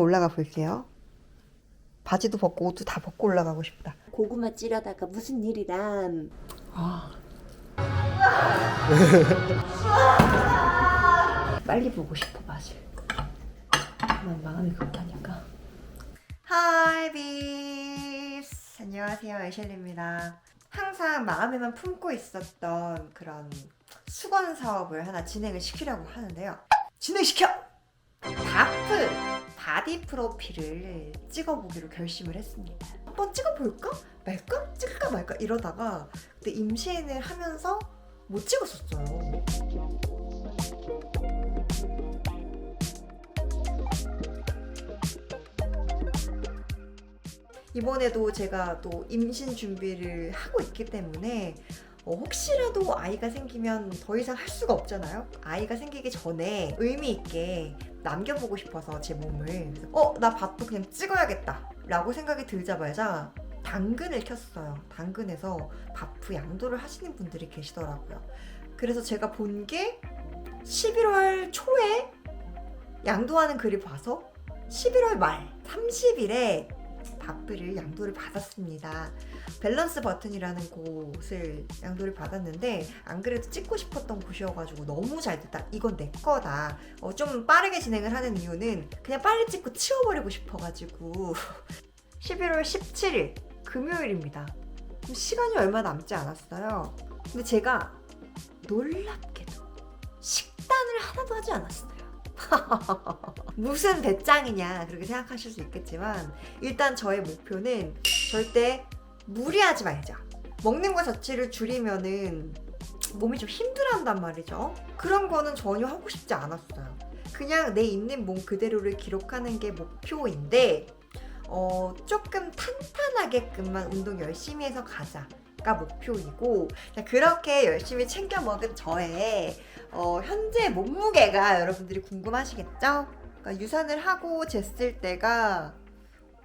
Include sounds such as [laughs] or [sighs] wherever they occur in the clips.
올라가 볼게요. 바지도 벗고 옷도 다 벗고 올라가고 싶다. 고구마 찌려다가 무슨 일이람. [laughs] 빨리 보고 싶어 맛을. 난 마음이 급하니까. 하이 비스 안녕하세요 애셸리입니다. 항상 마음에만 품고 있었던 그런 수건 사업을 하나 진행을 시키려고 하는데요. 진행시켜! 다프 바디 프로필을 찍어보기로 결심을 했습니다. 한번 찍어볼까 말까 찍을까 말까 이러다가 근데 임신을 하면서 못 찍었었어요. 이번에도 제가 또 임신 준비를 하고 있기 때문에 어, 혹시라도 아이가 생기면 더 이상 할 수가 없잖아요. 아이가 생기기 전에 의미 있게 남겨보고 싶어서 제 몸을 어, 나 밥도 그냥 찍어야겠다 라고 생각이 들자마자 당근을 켰어요. 당근에서 바프 양도를 하시는 분들이 계시더라고요. 그래서 제가 본 게 11월 초에 양도하는 글을 봐서 11월 말 30일에 바프를 양도를 받았습니다. 밸런스 버튼이라는 곳을 양도를 받았는데 안 그래도 찍고 싶었던 곳이어가지고 너무 잘 됐다. 이건 내 거다. 어, 좀 빠르게 진행을 하는 이유는 그냥 빨리 찍고 치워버리고 싶어가지고 [laughs] 11월 17일 금요일입니다. 시간이 얼마 남지 않았어요. 근데 제가 놀랍게도 식단을 하나도 하지 않았어요. [laughs] 무슨 배짱이냐 그렇게 생각하실 수 있겠지만 일단 저의 목표는 절대 무리하지 말자. 먹는 거 자체를 줄이면은 몸이 좀 힘들어한단 말이죠. 그런 거는 전혀 하고 싶지 않았어요. 그냥 내 있는 몸 그대로를 기록하는 게 목표인데 어, 조금 탄탄하게끔만 운동 열심히 해서 가자 가 목표이고 자, 그렇게 열심히 챙겨 먹은 저의 어, 현재 몸무게가 여러분들이 궁금하시겠죠? 그러니까 유산을 하고 쟀을 때가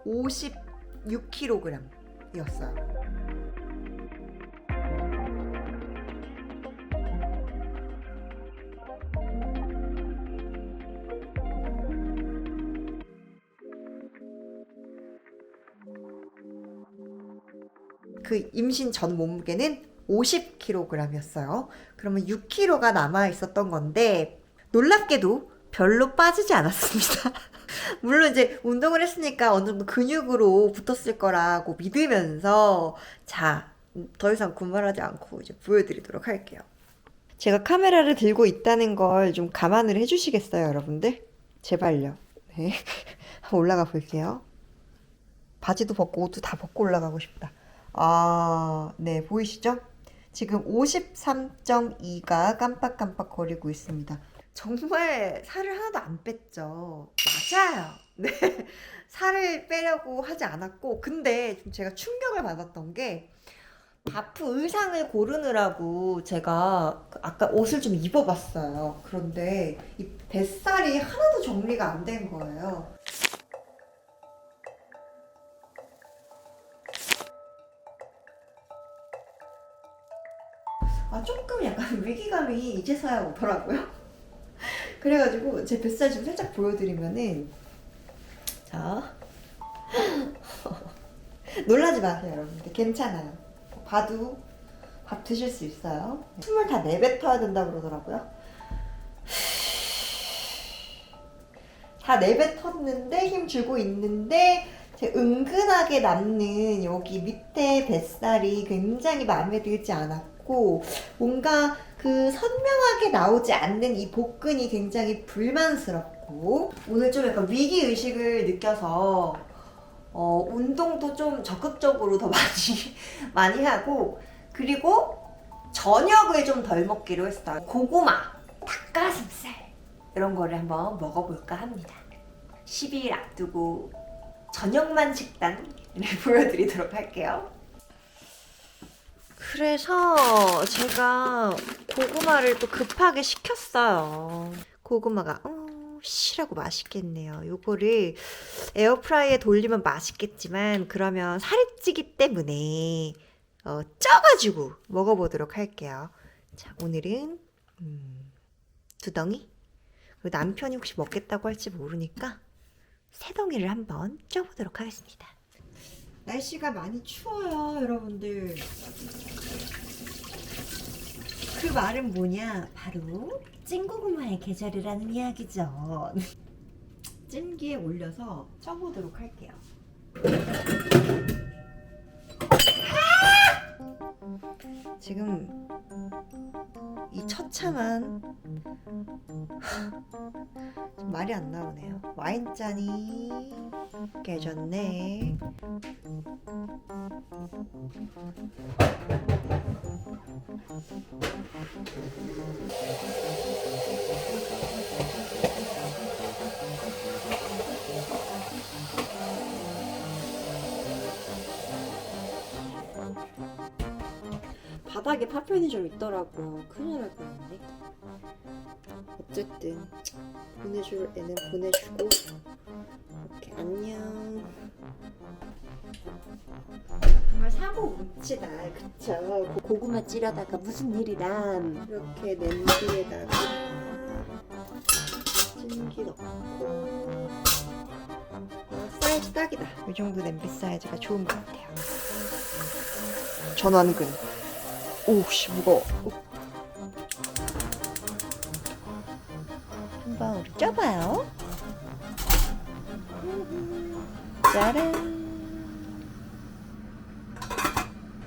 56kg이었어요. 그 임신 전 몸무게는 50kg이었어요. 그러면 6kg가 남아 있었던 건데 놀랍게도 별로 빠지지 않았습니다. [laughs] 물론 이제 운동을 했으니까 어느 정도 근육으로 붙었을 거라고 믿으면서 자, 더 이상 군말하지 않고 이제 보여드리도록 할게요. 제가 카메라를 들고 있다는 걸 좀 감안을 해주시겠어요, 여러분들? 제발요. 네. [laughs] 올라가 볼게요. 바지도 벗고 옷도 다 벗고 올라가고 싶다. 아, 네, 보이시죠? 지금 53.2가 깜빡깜빡 거리고 있습니다. 정말 살을 하나도 안 뺐죠. 맞아요. 네. [laughs] 살을 빼려고 하지 않았고, 근데 좀 제가 충격을 받았던 게, 바프 의상을 고르느라고 제가 아까 옷을 좀 입어봤어요. 그런데 이 뱃살이 하나도 정리가 안 된 거예요. 아 조금 약간 [laughs] 위기감이 이제서야 오더라고요. 그래가지고 제 뱃살 좀 살짝 보여드리면은 자 [laughs] 놀라지 마세요 여러분들 괜찮아요. 봐도 밥 드실 수 있어요. 숨을 다 내뱉어야 된다 그러더라고요. [sighs] 다 내뱉었는데 힘 주고 있는데 제 은근하게 남는 여기 밑에 뱃살이 굉장히 마음에 들지 않았고 뭔가 그 선명하게 나오지 않는 이 복근이 굉장히 불만스럽고 오늘 좀 약간 위기 의식을 느껴서 어, 운동도 좀 적극적으로 더 [laughs] 많이 많이 하고 그리고 저녁을 좀 덜 먹기로 했어요. 고구마, 닭가슴살 이런 거를 한번 먹어볼까 합니다. 10일 앞두고 저녁만 식단을 [laughs] 보여드리도록 할게요. 그래서 제가 고구마를 또 급하게 시켰어요. 고구마가 어, 실하고 맛있겠네요. 요거를 에어프라이에 돌리면 맛있겠지만 그러면 살이 찌기 때문에 어, 쪄가지고 먹어보도록 할게요. 자, 오늘은 음, 두 덩이. 그리고 남편이 혹시 먹겠다고 할지 모르니까 세 새동이를 한번 쪄보도록 하겠습니다. 날씨가 많이 추워요, 여러분들. 그 말은 뭐냐? 바로 찐고구마의 계절이라는 이야기죠. [laughs] 찜기에 올려서 쪄보도록 할게요. 지금 이 처참한 좀 말이 안 나오네요. 와인잔이 깨졌네. 바닥에 파편이 좀 있더라고요. 큰일 날 뻔했네. 어쨌든 보내줄 애는 보내주고 이렇게 안녕. 정말 사고 뭉치다. 그쵸? 고- 고구마 찌려다가 무슨 일이람. 이렇게 냄비에다가 찜기 넣고 아, 사이즈 딱이다. 이 정도 냄비 사이즈가 좋은 것 같아요. 전완근. 오씨 무거워. 오. 한번 우리 쪄봐요. 짜란.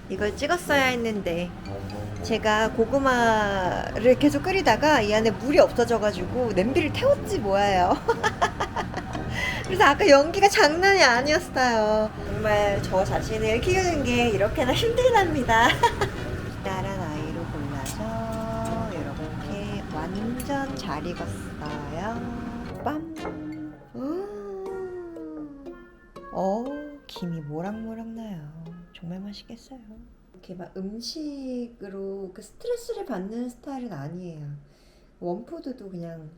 이걸 찍었어야 했는데 제가 고구마를 계속 끓이다가 이 안에 물이 없어져가지고 냄비를 태웠지 뭐예요. [laughs] 그래서 아까 연기가 장난이 아니었어요. 정말 저 자신을 키우는 게 이렇게나 힘들답니다. [laughs] 다른 아이로 골라서 이렇게 완전 잘 익었어요. 빰. 음. 어, 김이 모락모락 나요. 정말 맛있겠어요. 이렇게 막 음식으로 그 스트레스를 받는 스타일은 아니에요. 원푸드도 그냥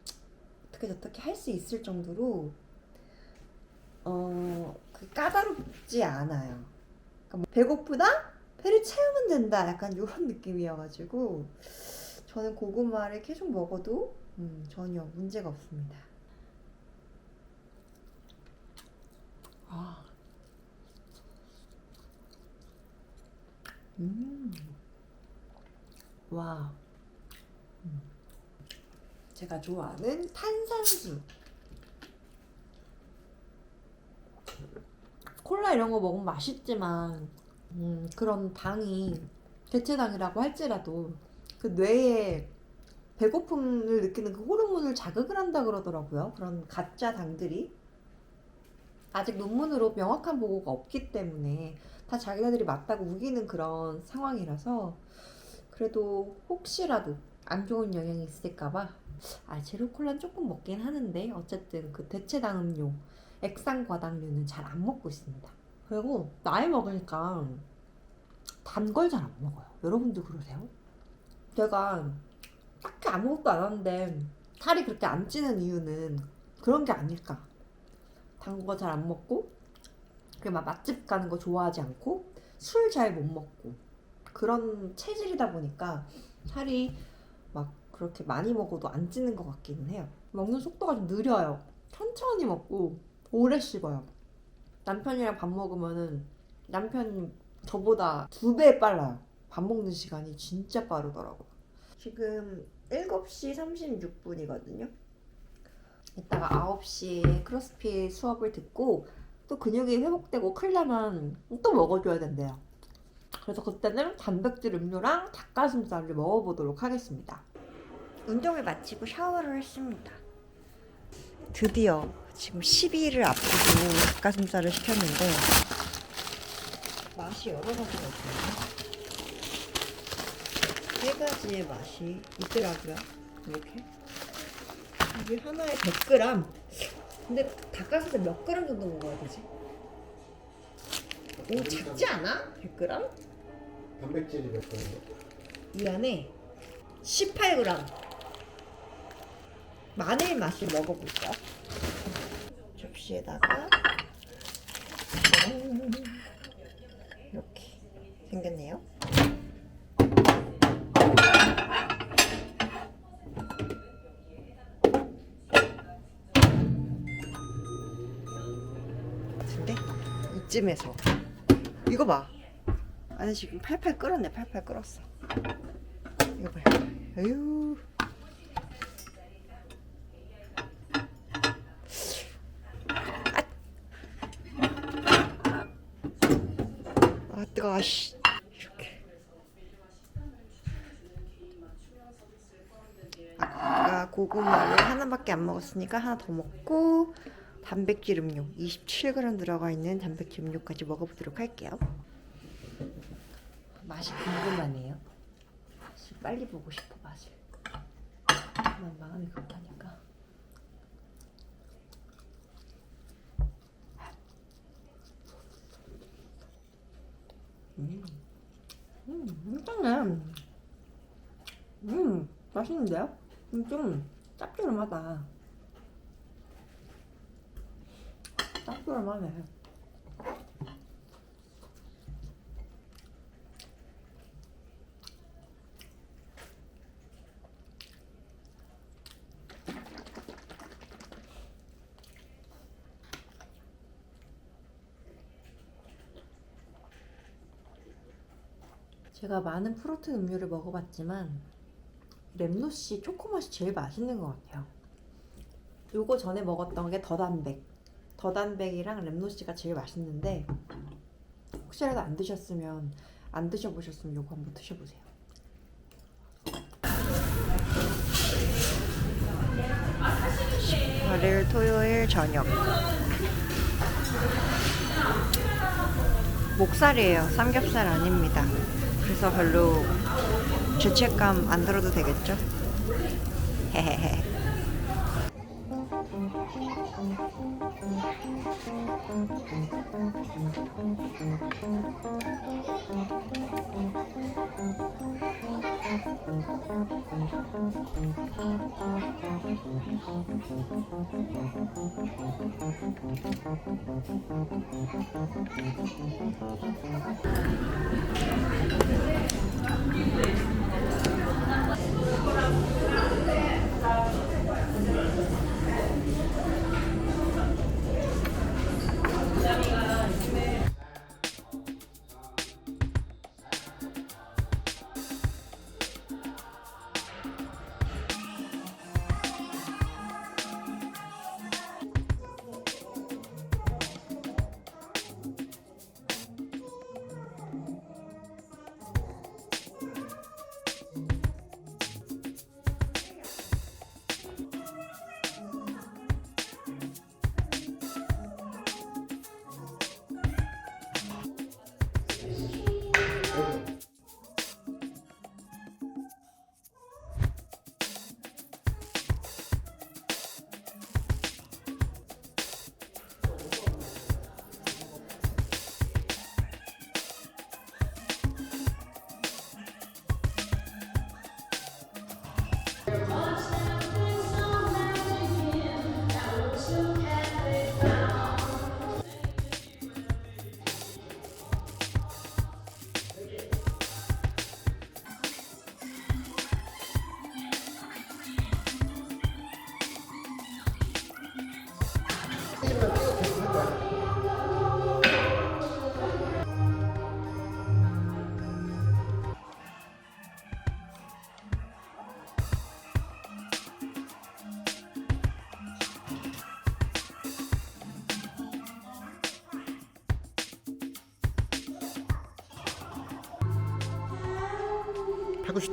어떻게 저렇게 할 수 있을 정도로 어, 그 까다롭지 않아요. 그러니까 뭐 배고프다? 배를 채우면 된다. 약간 이런 느낌이어가지고 저는 고구마를 계속 먹어도 음, 전혀 문제가 없습니다. 아. 음. 와. 음. 제가 좋아하는 탄산수. 콜라 이런 거 먹으면 맛있지만, 음, 그런 당이 대체당이라고 할지라도 그 뇌에 배고픔을 느끼는 그 호르몬을 자극을 한다 그러더라고요. 그런 가짜 당들이. 아직 논문으로 명확한 보고가 없기 때문에 다 자기네들이 맞다고 우기는 그런 상황이라서 그래도 혹시라도 안 좋은 영향이 있을까봐 아 제로콜라는 조금 먹긴 하는데 어쨌든 그 대체 당 음료 액상 과당류는 잘 안 먹고 있습니다 그리고 나이 먹으니까 단 걸 잘 안 먹어요 여러분도 그러세요? 제가 딱히 아무것도 안 하는데 살이 그렇게 안 찌는 이유는 그런 게 아닐까 단 거 잘 안 먹고 그막 맛집 가는 거 좋아하지 않고 술 잘 못 먹고 그런 체질이다 보니까 살이 막 그렇게 많이 먹어도 안 찌는 것 같기는 해요. 먹는 속도가 좀 느려요. 천천히 먹고 오래 씹어요. 남편이랑 밥 먹으면은 남편이 저보다 두 배 빨라요. 밥 먹는 시간이 진짜 빠르더라고요. 지금 7시 36분이거든요. 이따가 9시에 크로스핏 수업을 듣고 또 근육이 회복되고 클려면 또 먹어줘야 된대요. 그래서 그때는 단백질 음료랑 닭가슴살을 먹어보도록 하겠습니다. 운동을 마치고 샤워를 했습니다. 드디어 지금 12일을 앞두고 닭가슴살을 시켰는데 맛이 여러 가지가 있어요. 세 가지의 맛이 있더라고요. 이렇게. 이게 하나에 100g. 근데 닭가슴살 몇 그램 정도 먹어야 되지? 오 작지 않아? 100g? 단백질이 몇 번인데? 이 안에 18g 마늘 맛을 먹어볼까? 접시에다가. 이렇게 생겼네요. 이쯤에서 이거 봐. 아니 지금 팔팔 끓었네. 팔팔 끓었어. 이거 봐요. 아유. 아 뜨거워 씨 이렇게 아까 고구마를 하나밖에 안 먹었으니까 하나 더 먹고 단백질 음료 27g 들어가 있는 단백질 음료까지 먹어보도록 할게요 맛이 궁금하네요 빨리 보고 싶어 맛을 난 마음이 급하니까 음, 괜찮네. 음, 맛있는데요? 음, 좀 짭조름하다. 짭조름하네. 제가 많은 프로틴 음료를 먹어봤지만 랩노시 초코 맛이 제일 맛있는 것 같아요. 요거 전에 먹었던 게 더단백. 더단백이랑 랩노시가 제일 맛있는데 혹시라도 안 드셨으면 안 드셔보셨으면 요거 한번 드셔보세요. 월요일 토요일 저녁 목살이에요. 삼겹살 아닙니다. 그래서 별로 죄책감 안 들어도 되겠죠? 헤헤헤. 팔꿈치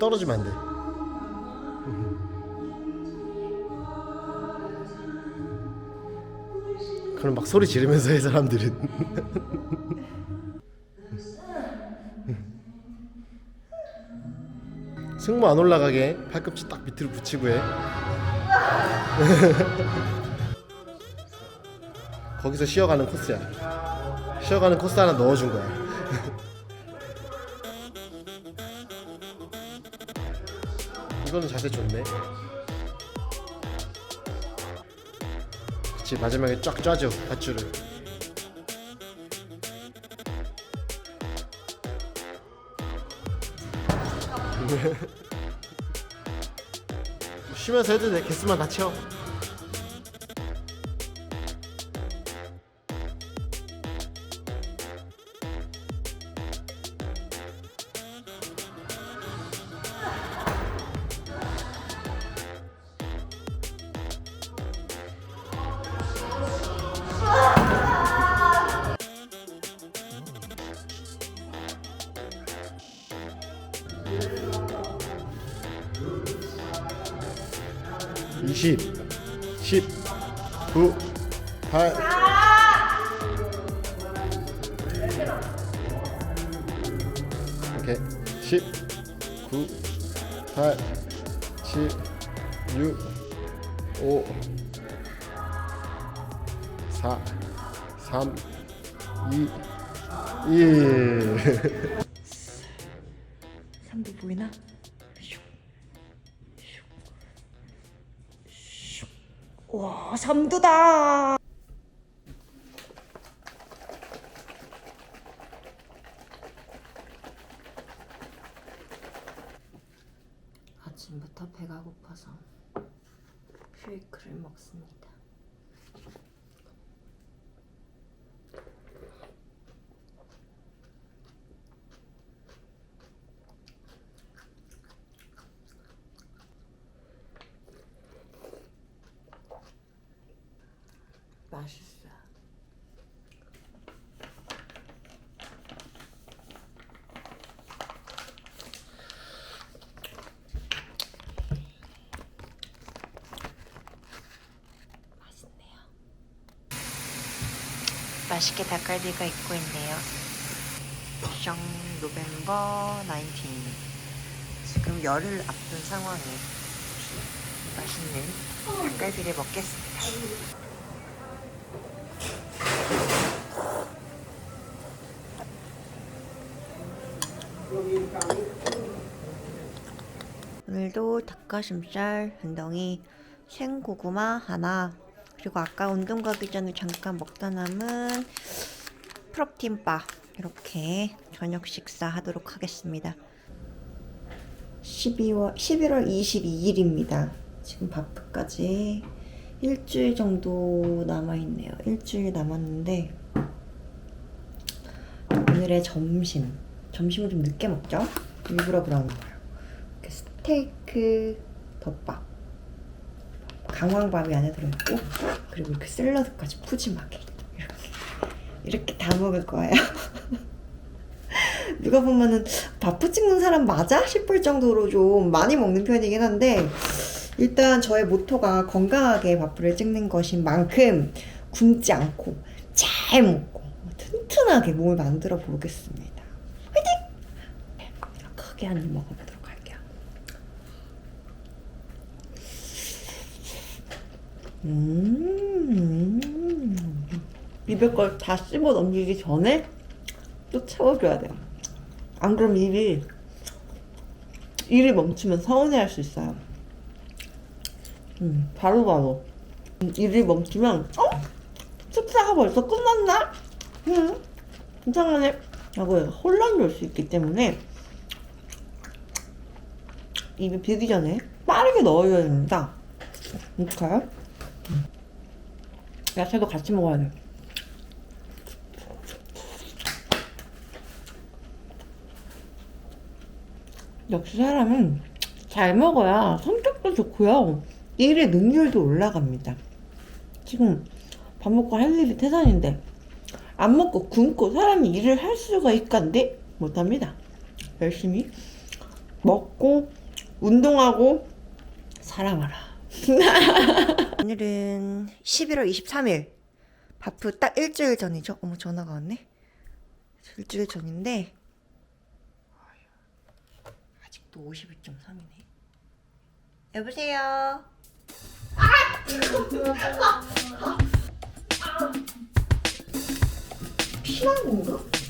떨어지면 안 돼. [laughs] 그럼 막 소리 지르면서 해 사람들은. [laughs] 승모 안 올라가게 팔꿈치 딱 밑으로 붙이고 해. [laughs] 거기서 쉬어가는 코스야. 쉬어가는 코스 하나 넣어준 거야. 이거는 자세 좋네. 그치 마지막에 쫙 짜죠 밧줄을. [laughs] 쉬면서 해도 돼 개수만 다채 오케이 10 9 8 7 6 5 4 3 2 1 삼두 보이나? 와 삼두다. 아침부터 배가 고파서 쉐이크를 먹습니다. 맛있게 닭갈비가 있고 있네요. 정 노벰버 19 지금 열흘 앞둔 상황에 맛있는 닭갈비를 먹겠습니다. 오늘도 닭가슴살 한 덩이, 생고구마 하나, 그리고 아까 운동 가기 전에 잠깐 먹다 남은 프로틴바 이렇게 저녁 식사 하도록 하겠습니다. 12월 11월 22일입니다. 지금 바프까지 일주일 정도 남아 있네요. 일주일 남았는데 오늘의 점심 점심을 좀 늦게 먹죠. 일부러 그러는 거예요. 스테이크 덮밥 강황밥이 안에 들어있고 그리고 이렇게 샐러드까지 푸짐하게 이렇게 이렇게 다 먹을 거예요. [laughs] 누가 보면은 바프 찍는 사람 맞아 싶을 정도로 좀 많이 먹는 편이긴 한데 일단 저의 모토가 건강하게 바프를 찍는 것인 만큼 굶지 않고 잘 먹고 튼튼하게 몸을 만들어 보겠습니다. 화이팅! 크게 한 입 먹어보도록 할게요. 음. 입에 걸 다 씹어 넘기기 전에 또 채워줘야 돼요. 안 그러면 입이 일이 멈추면 서운해할 수 있어요. 음, 바로바로 음, 일이 멈추면 어? 식사가 벌써 끝났나? 음, 괜찮네. 라고 혼란이 올 수 있기 때문에 입에 비기 전에 빠르게 넣어줘야 됩니다. 어떡해요? 음. 야채도 같이 먹어야 돼. 역시 사람은 잘 먹어야 성격도 좋고요. 일의 능률도 올라갑니다. 지금 밥 먹고 할 일이 태산인데 안 먹고 굶고 사람이 일을 할 수가 있간데 못합니다. 열심히 먹고 운동하고 사랑하라. [laughs] 오늘은 11월 23일 바프 딱 일주일 전이죠. 어머 전화가 왔네. 일주일 전인데 아직도 51.3이네. 여보세요. [laughs] 피난 건가?